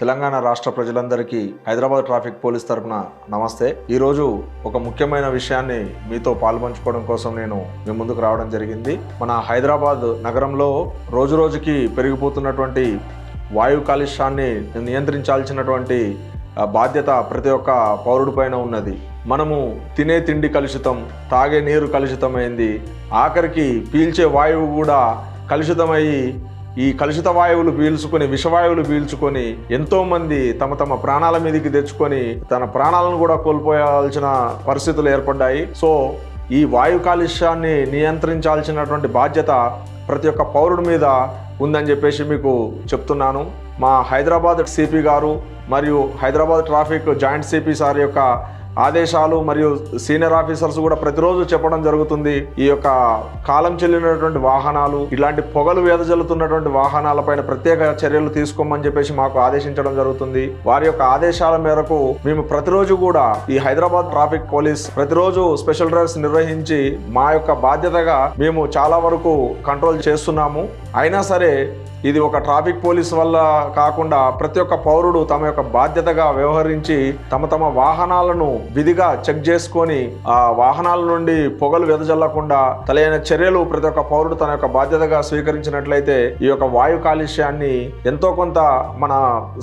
తెలంగాణ రాష్ట్ర ప్రజలందరికీ Hyderabad traffic police తరఫున నమస్తే. ఈరోజు ఒక ముఖ్యమైన విషయాన్ని మీతో పాల్పంచుకోవడం కోసం నేను మీ ముందుకు రావడం జరిగింది. మన హైదరాబాద్ నగరంలో రోజు రోజుకి పెరిగిపోతున్నటువంటి వాయు కాలుష్యాన్ని నియంత్రించాల్సినటువంటి బాధ్యత ప్రతి ఒక్క పౌరుడి పైన ఉన్నది. మనము తినే తిండి కలుషితం తాగే నీరు కలుషితమైంది. ఆఖరికి పీల్చే వాయువు కూడా కలుషితమయ్యి ఈ కలుషిత వాయువులు పీల్చుకొని విషవాయువులు పీల్చుకొని ఎంతో మంది తమ తమ ప్రాణాల మీదకి తెచ్చుకొని తన ప్రాణాలను కూడా కోల్పోయాల్సిన పరిస్థితులు ఏర్పడ్డాయి. సో ఈ వాయు కాలుష్యాన్ని నియంత్రించాల్సినటువంటి బాధ్యత ప్రతి ఒక్క పౌరుడి మీద ఉందని చెప్పేసి మీకు చెప్తున్నాను. మా హైదరాబాద్ సిపి గారు మరియు Hyderabad traffic joint CP sir యొక్క ఆదేశాలు మరియు సీనియర్ ఆఫీసర్స్ కూడా ప్రతిరోజు చెప్పడం జరుగుతుంది. ఈ యొక్క కాలం చెల్లినటువంటి వాహనాలు ఇలాంటి పొగలు వేదజల్లుతున్నటువంటి వాహనాలపైన ప్రత్యేక చర్యలు తీసుకోమని చెప్పేసి మాకు ఆదేశించడం జరుగుతుంది. వారి యొక్క ఆదేశాల మేరకు మేము ప్రతిరోజు కూడా ఈ హైదరాబాద్ ట్రాఫిక్ పోలీస్ ప్రతిరోజు స్పెషల్ డ్రైవ్స్ నిర్వహించి మా యొక్క బాధ్యతగా మేము చాలా వరకు కంట్రోల్ చేస్తున్నాము. అయినా సరే ఇది ఒక ట్రాఫిక్ పోలీస్ వల్ల కాకుండా ప్రతి ఒక్క పౌరుడు తమ యొక్క బాధ్యతగా వ్యవహరించి తమ తమ వాహనాలను విధిగా చెక్ చేసుకొని ఆ వాహనాల నుండి పొగలు వెదజల్లకుండా తలైన చర్యలు ప్రతి ఒక్క పౌరుడు తన యొక్క బాధ్యతగా స్వీకరించినట్లయితే ఈ యొక్క వాయు కాలుష్యాన్ని ఎంతో కొంత మన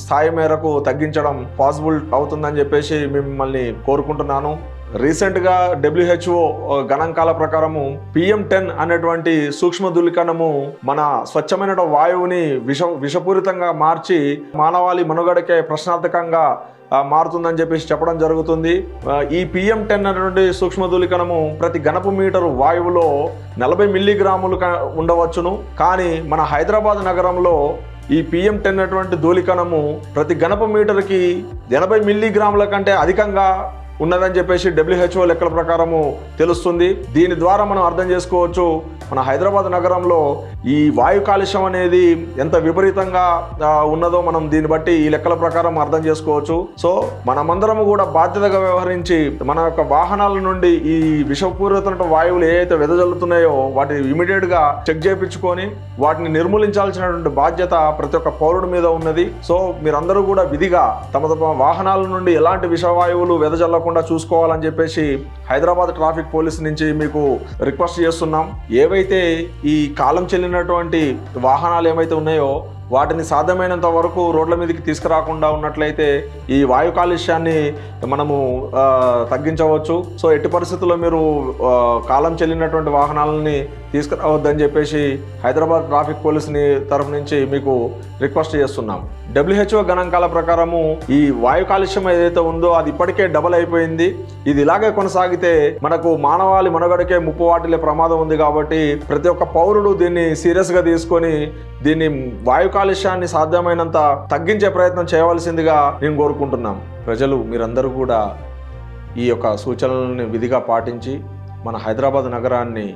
స్థాయి మేరకు తగ్గించడం పాసిబుల్ అవుతుందని చెప్పేసి మిమ్మల్ని కోరుకుంటున్నాను. రీసెంట్గా డబ్ల్యూహెచ్ఓ గణాంకాల ప్రకారము పిఎం టెన్ అనేటువంటి సూక్ష్మ ధూళికణము మన స్వచ్ఛమైన వాయువుని విష విషపూరితంగా మార్చి మానవాళి మనుగడకే ప్రశ్నార్థకంగా మారుతుందని చెప్పేసి చెప్పడం జరుగుతుంది. ఈ పిఎం టెన్ అనేటువంటి సూక్ష్మ ధూళికణము ప్రతి గణపు మీటరు వాయువులో నలభై మిల్లీగ్రాములు క- ఉండవచ్చును. కానీ మన హైదరాబాద్ నగరంలో ఈ పిఎం టెన్ అటువంటి ధూళికణము ప్రతి గణప మీటర్కి ఎనభై మిల్లీగ్రాముల కంటే అధికంగా ఉన్నదని చెప్పేసి డబ్ల్యూహెచ్ఓ లెక్కల ప్రకారము తెలుస్తుంది. దీని ద్వారా మనం అర్థం చేసుకోవచ్చు. మన హైదరాబాద్ నగరంలో ఈ వాయు కాలుష్యం అనేది ఎంత విపరీతంగా ఉన్నదో మనం దీన్ని బట్టి ఈ లెక్కల ప్రకారం అర్థం చేసుకోవచ్చు. సో మనమందరము కూడా బాధ్యతగా వ్యవహరించి మన యొక్క వాహనాల నుండి ఈ విషపూరితమైన వాయువులు ఏవైతే వెదజల్లుతున్నాయో వాటిని ఇమీడియట్గా చెక్ చేయించుకొని వాటిని నిర్మూలించాల్సినటువంటి బాధ్యత ప్రతి ఒక్క పౌరుడి మీద ఉన్నది. సో మీరందరూ కూడా విధిగా తమ తమ వాహనాల నుండి ఎలాంటి విషవాయువులు వెదజల్లకుండా చూసుకోవాలని చెప్పేసి హైదరాబాద్ ట్రాఫిక్ పోలీస్ నుంచి మీకు రిక్వెస్ట్ చేస్తున్నాం. ఏవైతే ఈ కాలం చెల్లినటువంటి వాహనాలు ఏమైతే ఉన్నాయో వాటిని సాధ్యమైనంత వరకు రోడ్ల మీదకి తీసుకురాకుండా ఉన్నట్లయితే ఈ వాయు కాలుష్యాన్ని మనము తగ్గించవచ్చు. సో ఎట్టి పరిస్థితుల్లో మీరు కాలం చెల్లినటువంటి వాహనాలని తీసుకురావద్దని చెప్పేసి హైదరాబాద్ ట్రాఫిక్ పోలీస్ని తరఫు నుంచి మీకు రిక్వెస్ట్ చేస్తున్నాం. డబ్ల్యూహెచ్ఓ గణాంకాల ప్రకారము ఈ వాయు కాలుష్యం ఏదైతే ఉందో అది ఇప్పటికే డబల్ అయిపోయింది. ఇది ఇలాగే కొనసాగితే మనకు మానవాళి మనుగడకే ముప్పు వాటిలే ప్రమాదం ఉంది కాబట్టి ప్రతి ఒక్క పౌరుడు దీన్ని సీరియస్గా తీసుకొని దీన్ని వాయు కాలుష్యాన్ని సాధ్యమైనంత తగ్గించే ప్రయత్నం చేయవలసిందిగా నేను కోరుకుంటున్నాం. ప్రజలు మీరందరూ కూడా ఈ యొక్క సూచనలను విధిగా పాటించి మన హైదరాబాద్ నగరాన్ని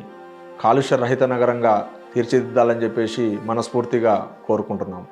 కాలుష్య రహిత నగరంగా తీర్చిదిద్దాలని చెప్పేసి మనస్ఫూర్తిగా కోరుకుంటున్నాం.